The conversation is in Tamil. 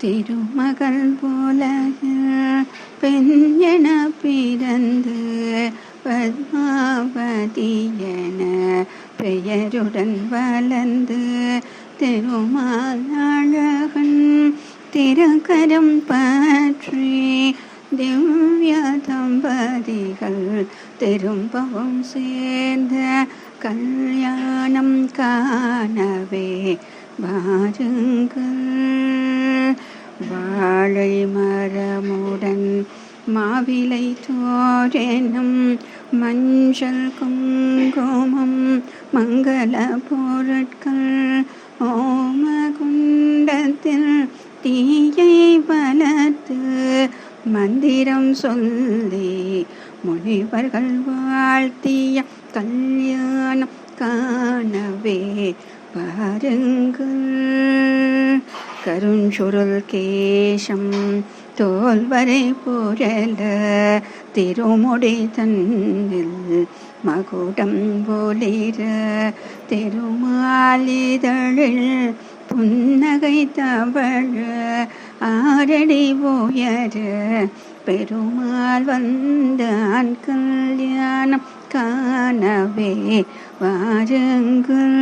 திருமகள் போல பெண் என பிறந்து பத்மாவதி என பெயருடன் வளர்ந்து திருமால் அழகன் திருக்கரம் பற்றி திவ்ய தம்பதிகள் திரும்பவும் சேர்ந்த கல்யாணம் காணவே பாருங்கள் வாழை மரமுடன் மாவிலை தோரெனும் மஞ்சள் குங்குமம் மங்கள பொருட்கள் ஓமகுண்டத்தில் தீயை வளர்த்து மந்திரம் சொல்லி முனிவர்கள் வாழ்த்திய கல்யாணம் காணவே பாருங்கள். கருஞ்சுருள் கேசம் தோல்வரை புரல திருமுடி தன்னில் மகுடம் போலிர திருமாலிதழில் புன்னகை தவழ ஆரடி போயர பெருமாள் வந்தான் கல்யாணம் காணவே வாருங்கள்.